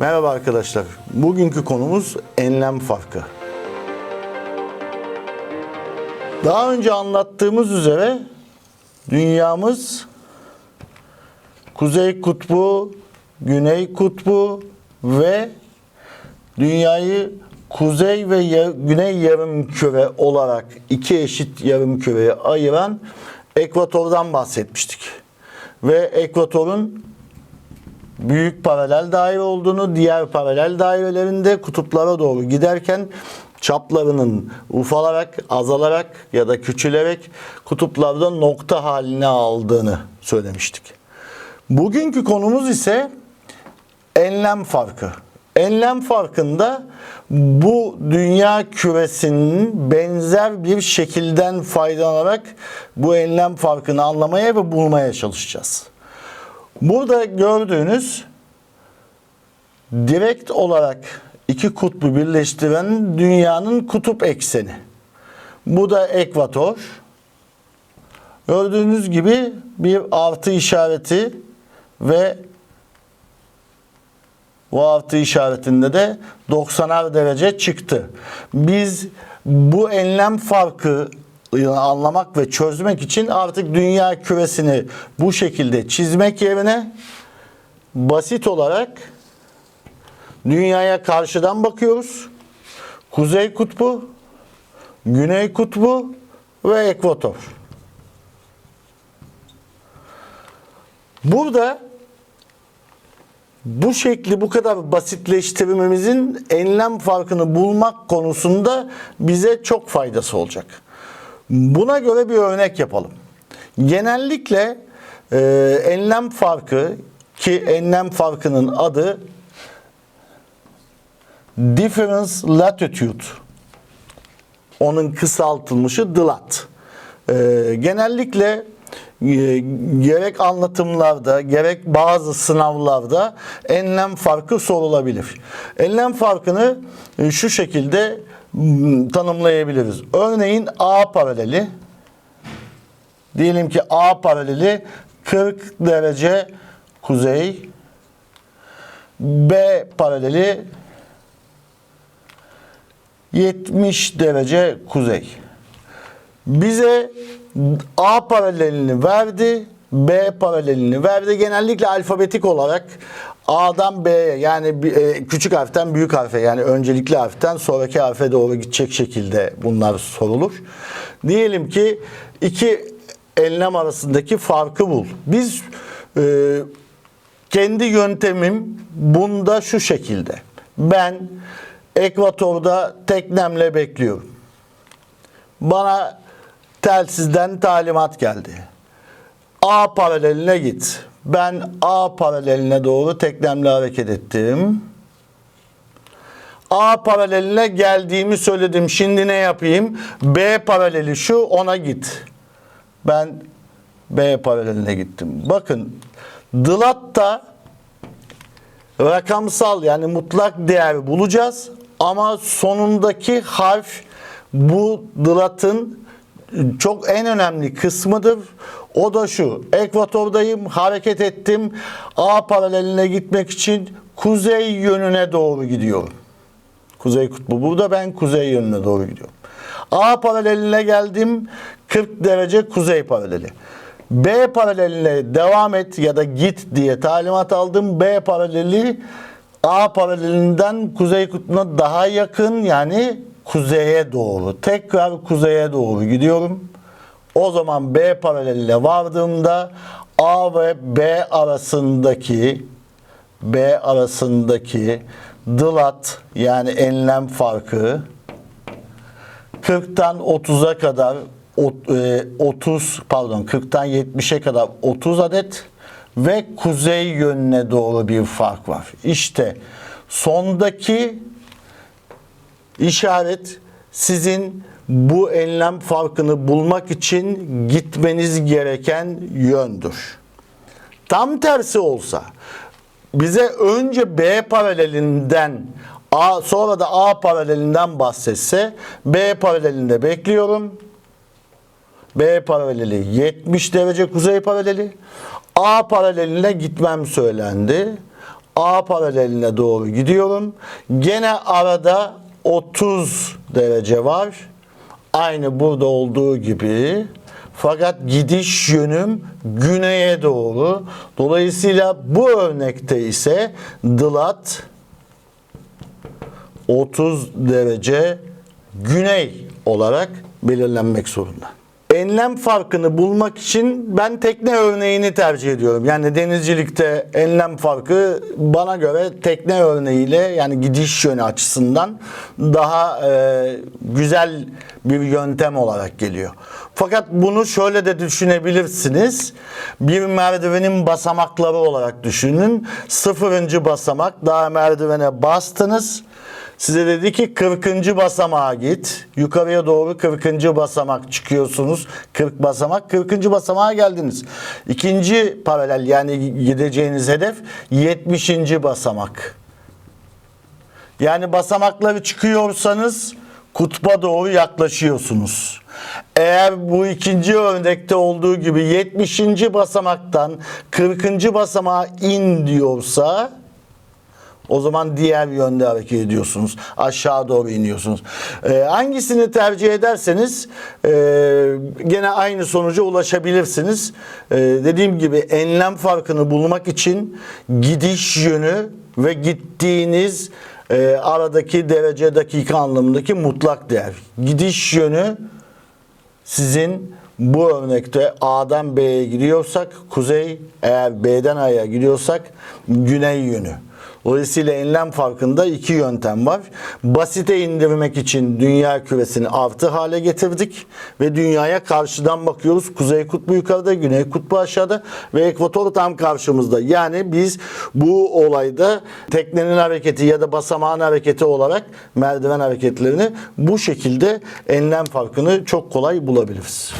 Merhaba arkadaşlar. Bugünkü konumuz enlem farkı. Daha önce anlattığımız üzere dünyamız Kuzey Kutbu, Güney Kutbu ve dünyayı kuzey ve güney yarım küre olarak iki eşit yarım küreye ayıran ekvatordan bahsetmiştik. Ve ekvatorun büyük paralel daire olduğunu, diğer paralel dairelerinde kutuplara doğru giderken çaplarının ufalarak, azalarak ya da küçülerek kutuplarda nokta haline aldığını söylemiştik. Bugünkü konumuz ise enlem farkı. Enlem farkında bu dünya küresinin benzer bir şekilden faydalanarak bu enlem farkını anlamaya ve bulmaya çalışacağız. Burada gördüğünüz direkt olarak iki kutbu birleştiren dünyanın kutup ekseni. Bu da ekvator. Gördüğünüz gibi bir artı işareti ve bu artı işaretinde de 90'ar derece çıktı. Biz bu enlem farkı anlamak ve çözmek için artık dünya küresini bu şekilde çizmek yerine basit olarak dünyaya karşıdan bakıyoruz. Kuzey kutbu, güney kutbu ve ekvator. Burada bu şekli bu kadar basitleştirmemizin enlem farkını bulmak konusunda bize çok faydası olacak. Buna göre bir örnek yapalım. Genellikle e, enlem farkı ki enlem farkının adı difference latitude. Onun kısaltılmışı DLAT. E, genellikle e, gerek anlatımlarda gerek bazı sınavlarda enlem farkı sorulabilir. Enlem farkını e, şu şekilde tanımlayabiliriz. Örneğin A paraleli diyelim ki A paraleli 40 derece kuzey B paraleli 70 derece kuzey. Bize A paralelini verdi, B paralelini verdi. Genellikle alfabetik olarak A'dan B'ye yani e, küçük harften büyük harfe yani öncelikli harften sonraki harfe doğru gidecek şekilde bunlar sorulur. Diyelim ki iki enlem arasındaki farkı bul. Biz e, kendi yöntemim bunda şu şekilde. Ben ekvatorda teknemle bekliyorum. Bana telsizden talimat geldi. A paraleline git. Ben A paraleline doğru teknemle hareket ettim. A paraleline geldiğimi söyledim. Şimdi ne yapayım? B paraleli şu ona git. Ben B paraleline gittim. Bakın Dılat'ta rakamsal yani mutlak değer bulacağız ama sonundaki harf bu dılatın çok en önemli kısmıdır. O da şu. Ekvatordayım, hareket ettim. A paraleline gitmek için kuzey yönüne doğru gidiyorum. Kuzey kutbu. Burada ben kuzey yönüne doğru gidiyorum. A paraleline geldim. 40 derece kuzey paraleli. B paraleline devam et ya da git diye talimat aldım. B paraleli A paralelinden kuzey kutbuna daha yakın yani kuzeye doğru. Tekrar kuzeye doğru gidiyorum. O zaman B paraleliyle vardığımda A ve B arasındaki B arasındaki dılat yani enlem farkı 40'tan 30'a kadar ot- e, 30 pardon 40'tan 70'e kadar 30 adet ve kuzey yönüne doğru bir fark var. İşte sondaki işaret sizin bu enlem farkını bulmak için gitmeniz gereken yöndür. Tam tersi olsa bize önce B paralelinden A sonra da A paralelinden bahsetse B paralelinde bekliyorum. B paraleli 70 derece kuzey paraleli. A paraleline gitmem söylendi. A paraleline doğru gidiyorum. Gene arada 30 derece var. Aynı burada olduğu gibi. Fakat gidiş yönüm güneye doğru. Dolayısıyla bu örnekte ise dılat 30 derece güney olarak belirlenmek zorunda. Enlem farkını bulmak için ben tekne örneğini tercih ediyorum. Yani denizcilikte enlem farkı bana göre tekne örneğiyle yani gidiş yönü açısından daha e, güzel bir yöntem olarak geliyor. Fakat bunu şöyle de düşünebilirsiniz. Bir merdivenin basamakları olarak düşünün. Sıfırıncı basamak daha merdivene bastınız. Size dedi ki 40. basamağa git. Yukarıya doğru 40. basamak çıkıyorsunuz. 40 basamak. 40. basamağa geldiniz. İkinci paralel yani gideceğiniz hedef 70. basamak. Yani basamakları çıkıyorsanız kutba doğru yaklaşıyorsunuz. Eğer bu ikinci örnekte olduğu gibi 70. basamaktan 40. basamağa in diyorsa o zaman diğer yönde hareket ediyorsunuz. Aşağı doğru iniyorsunuz. Ee, hangisini tercih ederseniz e, gene aynı sonuca ulaşabilirsiniz. Ee, dediğim gibi enlem farkını bulmak için gidiş yönü ve gittiğiniz e, aradaki derece dakika anlamındaki mutlak değer. Gidiş yönü sizin bu örnekte A'dan B'ye gidiyorsak kuzey, eğer B'den A'ya gidiyorsak güney yönü. Dolayısıyla enlem farkında iki yöntem var. Basite indirmek için dünya küresini artı hale getirdik ve dünyaya karşıdan bakıyoruz. Kuzey kutbu yukarıda, güney kutbu aşağıda ve ekvator tam karşımızda. Yani biz bu olayda teknenin hareketi ya da basamağın hareketi olarak merdiven hareketlerini bu şekilde enlem farkını çok kolay bulabiliriz.